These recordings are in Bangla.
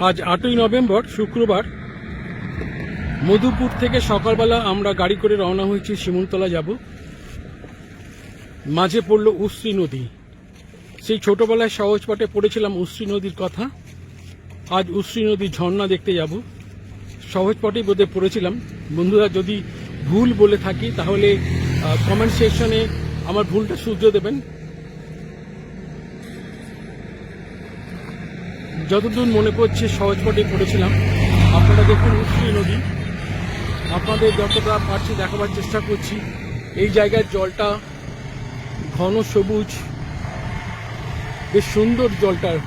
আজ আটই নভেম্বর, শুক্রবার। মধুপুর থেকে সকালবেলা আমরা গাড়ি করে রওনা হয়েছি শিমুলতলা যাব। মাঝে পড়ল উশ্রী নদী। সেই ছোটবেলায় সহজ পাঠে পড়েছিলাম উশ্রী নদীর কথা। আজ উশ্রী নদীর ঝর্ণা দেখতে যাব। সহজ পাঠেই বোধহয় পড়েছিলাম। বন্ধুরা, যদি ভুল বলে থাকি, তাহলে কমেন্ট সেকশনে আমার ভুলটা শুধরে দেবেন। যতদূর মনে পড়ছে, সহজ পাঠে পড়েছিলাম। আপনারা দেখুন উশ্রী নদী। আপনাদের যতটা পারছি দেখাবার চেষ্টা করছি। এই জায়গার জলটা ঘন সবুজ। বেশ সুন্দর জলটার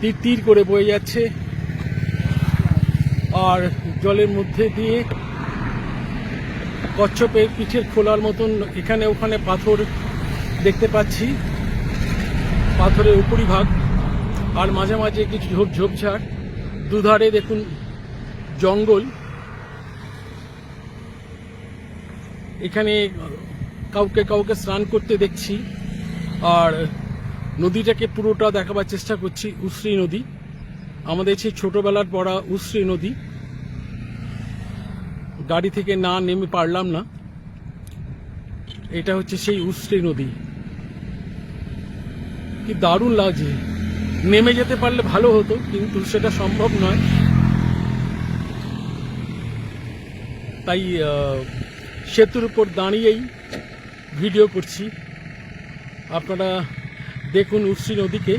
তীর তীর করে বয়ে যাচ্ছে। আর জলের মধ্যে দিয়ে কচ্ছপের পিঠের খোলার মতন এখানে ওখানে পাথর দেখতে পাচ্ছি। পাথরের উপরিভাগ। আর মাঝে মাঝে কিছু ঝোপ ঝোপঝাড় দুধারে দেখুন জঙ্গল। এখানে কাউকে কাউকে স্নান করতে দেখছি। আর নদীটাকে পুরোটা দেখাবার চেষ্টা করছি, উশ্রী নদী। আমাদের সেই ছোটবেলার পড়া উশ্রী নদী। গাড়ি থেকে না নেমে পারলাম না। এটা হচ্ছে সেই উশ্রী নদী। কি দারুণ লাগছে। নেমে যেতে পারলে ভালো হতো, কিন্তু সেটা সম্ভব নয়। তাই সেতুর উপর দাঁড়িয়েই ভিডিও করছি। আপনারা দেখুন উশ্রী নদীকে।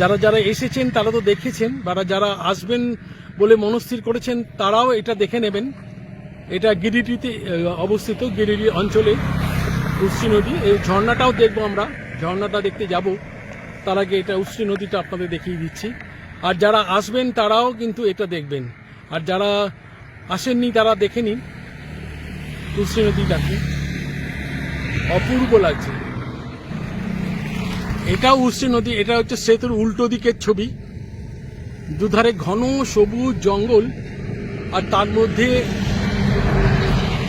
যারা যারা এসেছেন, তারা তো দেখেছেন বা যারা আসবেন বলে মনস্থির করেছেন, তারাও এটা দেখে নেবেন। এটা গিরিডিতে অবস্থিত গিরিডি অঞ্চলে উশ্রী নদী। এই ঝর্ণাটাও দেখব আমরা। ঝর্ণাটা দেখতে যাব, তার আগে এটা উশ্রী নদীটা আপনাদের দেখিয়ে দিচ্ছি। আর যারা আসবেন, তারাও কিন্তু এটা দেখবেন। আর যারা আসেননি, তারা দেখে নিন। উশ্রী নদীটাকে অপূর্ব লাগছে। এটাও উশ্রী নদী, এটা হচ্ছে সেতুর উল্টো দিকের ছবি। দুধারে ঘন সবুজ জঙ্গল, আর তার মধ্যে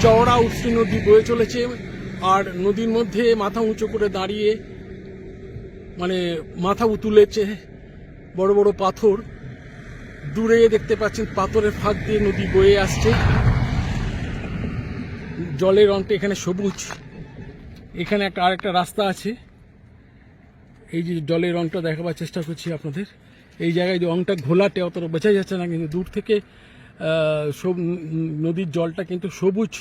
চওড়া উশ্রী নদী বয়ে চলেছে। আর নদীর মধ্যে মাথা উঁচু করে দাঁড়িয়ে মানে মাথা উতুলেছে বড় বড় পাথর। দূরে দেখতে পাচ্ছেন পাথরের ফাঁক দিয়ে নদী বয়ে আসছে। জলের রংটা এখানে সবুজ। এখানে একটা আরেকটা রাস্তা আছে। এই যে জলের রংটা দেখাবার চেষ্টা করছি আপনাদের। এই জায়গায় যে রংটা ঘোলাটে অতটা বোঝা যাচ্ছে না, কিন্তু দূর থেকে সব নদীর জলটা কিন্তু সবুজ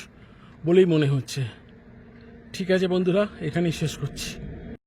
বলেই মনে হচ্ছে। ঠিক আছে বন্ধুরা, এখানেই শেষ করছি।